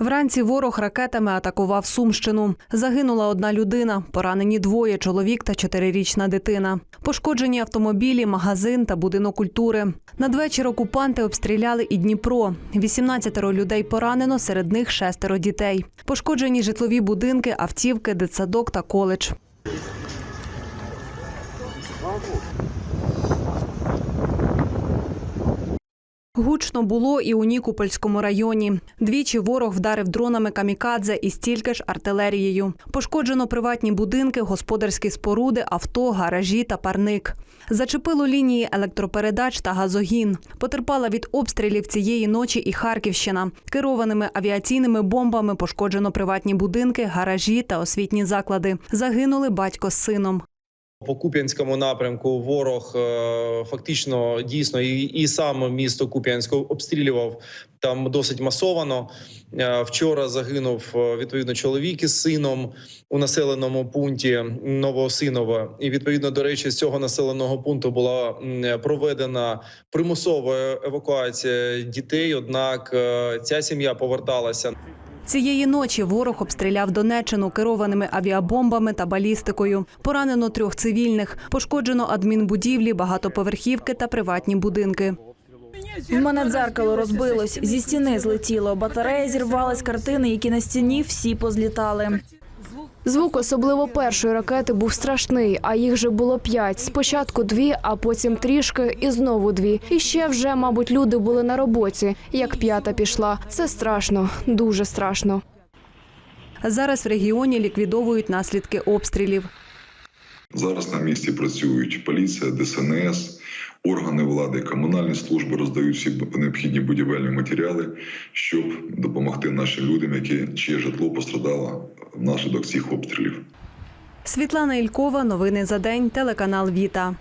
Вранці ворог ракетами атакував Сумщину. Загинула одна людина, поранені двоє чоловік та чотирирічна дитина. Пошкоджені автомобілі, магазин та будинок культури. Надвечір окупанти обстріляли і Дніпро. 18 людей поранено, серед них шестеро дітей. Пошкоджені житлові будинки, автівки, дитсадок та коледж. Гучно було і у Нікопольському районі. Двічі ворог вдарив дронами камікадзе і стільки ж артилерією. Пошкоджено приватні будинки, господарські споруди, авто, гаражі та парник. Зачепило лінії електропередач та газогін. Потерпала від обстрілів цієї ночі і Харківщина. Керованими авіаційними бомбами пошкоджено приватні будинки, гаражі та освітні заклади. Загинули батько з сином. По Куп'янському напрямку ворог е, фактично дійсно і, і сам місто Куп'янськ обстрілював там досить масовано. Е, Вчора загинув е, відповідно чоловік із сином у населеному пункті Новоосинове. І відповідно до речі, з цього населеного пункту була проведена примусова евакуація дітей. Однак ця сім'я поверталася Цієї ночі ворог обстріляв Донеччину керованими авіабомбами та балістикою. Поранено трьох цивільних, пошкоджено адмінбудівлі, багатоповерхівки та приватні будинки. В мене дзеркало розбилось, зі стіни злетіло, батарея зірвалась, картини, які на стіні, всі позлітали. Звук особливо першої ракети був страшний, а їх же було п'ять. Спочатку дві, а потім трішки і знову дві. І ще вже, мабуть, люди були на роботі. Як п'ята пішла. Це страшно, дуже страшно. Зараз в регіоні ліквідовують наслідки обстрілів. Зараз на місці працюють поліція, ДСНС, органи влади, комунальні служби роздають всі необхідні будівельні матеріали, щоб допомогти нашим людям, які чиє житло пострадало внаслідок цих обстрілів. Світлана Ількова, новини за день, телеканал Віта.